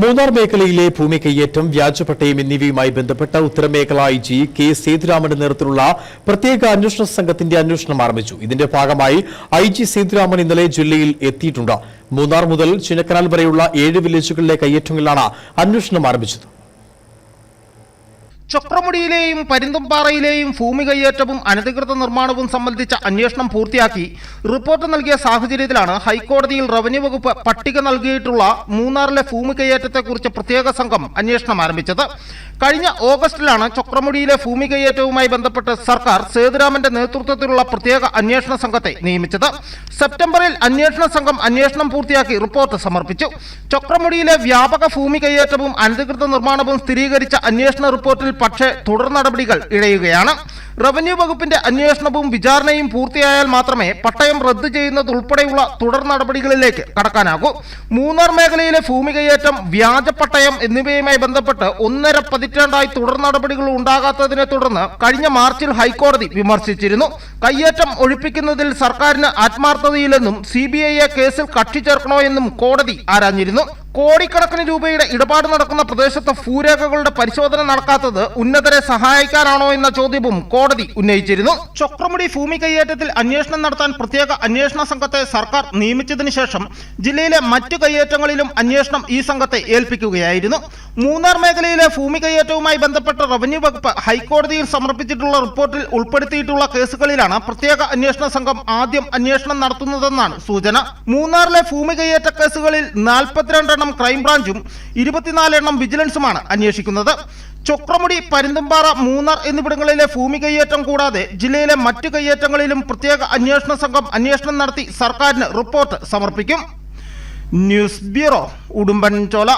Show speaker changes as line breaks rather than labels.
മൂന്നാർ മേഖലയിലെ ഭൂമി കയ്യേറ്റം വ്യാജപട്ടയം എന്നിവയുമായി ബന്ധപ്പെട്ട ഉത്തരമേഖല ഐ ജി കെ സേതുരാമന്റെ നേതൃത്വത്തിലുള്ള പ്രത്യേക അന്വേഷണ സംഘത്തിന്റെ അന്വേഷണം ആരംഭിച്ചു. ഇതിന്റെ ഭാഗമായി ഐ ജി സേതുരാമൻ ഇന്നലെ ജില്ലയിൽ എത്തിയിട്ടുണ്ട്. മൂന്നാർ മുതൽ ചിന്നക്കനാൽ വരെയുള്ള ഏഴ് വില്ലേജുകളിലെ കയ്യേറ്റങ്ങളിലാണ് അന്വേഷണം ആരംഭിച്ചത്.
ചൊക്രമുടിയിലെയും പരിന്തുംപാറയിലെയും ഭൂമി കയ്യേറ്റവും അനധികൃത നിർമ്മാണവും സംബന്ധിച്ച അന്വേഷണം പൂർത്തിയാക്കി റിപ്പോർട്ട് നൽകിയ സാഹചര്യത്തിലാണ് ഹൈക്കോടതിയിൽ റവന്യൂ വകുപ്പ് പട്ടിക നൽകിയിട്ടുള്ള മൂന്നാറിലെ ഭൂമി കയ്യേറ്റത്തെക്കുറിച്ച് പ്രത്യേക സംഘം അന്വേഷണം ആരംഭിച്ചത്. കഴിഞ്ഞ ഓഗസ്റ്റിലാണ് ചൊക്രമുടിയിലെ ഭൂമി കയ്യേറ്റവുമായി ബന്ധപ്പെട്ട് സർക്കാർ സേതുരാമന്റെ നേതൃത്വത്തിലുള്ള പ്രത്യേക അന്വേഷണ സംഘത്തെ നിയമിച്ചത്. സെപ്റ്റംബറിൽ അന്വേഷണ സംഘം അന്വേഷണം പൂർത്തിയാക്കി റിപ്പോർട്ട് സമർപ്പിച്ചു. ചൊക്രമുടിയിലെ വ്യാപക ഭൂമി കയ്യേറ്റവും അനധികൃത നിർമ്മാണവും സ്ഥിരീകരിച്ച അന്വേഷണ റിപ്പോർട്ടിൽ പക്ഷേ തുടർ നടപടികൾ ഇഴയുകയാണ് റവന്യൂ വകുപ്പിന്റെ അന്വേഷണവും വിചാരണയും പൂർത്തിയായാൽ മാത്രമേ പട്ടയം റദ്ദു ചെയ്യുന്നതുൾപ്പെടെയുള്ള തുടർ നടപടികളിലേക്ക് കടക്കാനാകൂ. മൂന്നാർ മേഖലയിലെ ഭൂമി കയ്യേറ്റം വ്യാജ പട്ടയം എന്നിവയുമായി ബന്ധപ്പെട്ട് ഒന്നര പതിറ്റാണ്ടായി തുടർ നടപടികൾ ഉണ്ടാകാത്തതിനെ തുടർന്ന് കഴിഞ്ഞ മാർച്ചിൽ ഹൈക്കോടതി വിമർശിച്ചിരുന്നു. കയ്യേറ്റം ഒഴിപ്പിക്കുന്നതിൽ സർക്കാരിന് ആത്മാർത്ഥതയില്ലെന്നും സി ബി ഐയെ കേസിൽ കക്ഷി ചേർക്കണോ എന്നും കോടതി ആരാഞ്ഞിരുന്നു. കോടിക്കണക്കിന് രൂപയുടെ ഇടപാട് നടക്കുന്ന പ്രദേശത്ത് ഭൂരേഖകളുടെ പരിശോധന നടക്കാത്തത് ഉന്നതരെ സഹായിക്കാനാണോ എന്ന ചോദ്യവും കോടതി ഉന്നയിച്ചിരുന്നു. ചൊക്രമുടി ഭൂമി കയ്യേറ്റത്തിൽ അന്വേഷണം നടത്താൻ പ്രത്യേക അന്വേഷണ സംഘത്തെ സർക്കാർ നിയമിച്ചതിനു ശേഷം ജില്ലയിലെ മറ്റു കയ്യേറ്റങ്ങളിലും അന്വേഷണം ഈ സംഘത്തെ ഏൽപ്പിക്കുകയായിരുന്നു. മൂന്നാർ മേഖലയിലെ ഭൂമി കയ്യേറ്റവുമായി ബന്ധപ്പെട്ട റവന്യൂ വകുപ്പ് ഹൈക്കോടതിയിൽ സമർപ്പിച്ചിട്ടുള്ള റിപ്പോർട്ടിൽ ഉൾപ്പെടുത്തിയിട്ടുള്ള കേസുകളിലാണ് പ്രത്യേക അന്വേഷണ സംഘം ആദ്യം അന്വേഷണം നടത്തുന്നതെന്നാണ് സൂചന. മൂന്നാറിലെ ഭൂമി കയ്യേറ്റ കേസുകളിൽ നാൽപ്പത്തിരണ്ടെണ്ണം ക്രൈംബ്രാഞ്ചും ഇരുപത്തിനാലെണ്ണം വിജിലൻസുമാണ് അന്വേഷിക്കുന്നത്. ചൊക്രമുടി പരുന്തുംപാറ മൂന്നാർ എന്നിവിടങ്ങളിലെ ഭൂമി കയ്യേറ്റം കൂടാതെ ജില്ലയിലെ മറ്റു കയ്യേറ്റങ്ങളിലും പ്രത്യേക അന്വേഷണ സംഘം അന്വേഷണം നടത്തി സർക്കാരിന് റിപ്പോർട്ട് സമർപ്പിക്കും. News bureau Udumbanchola.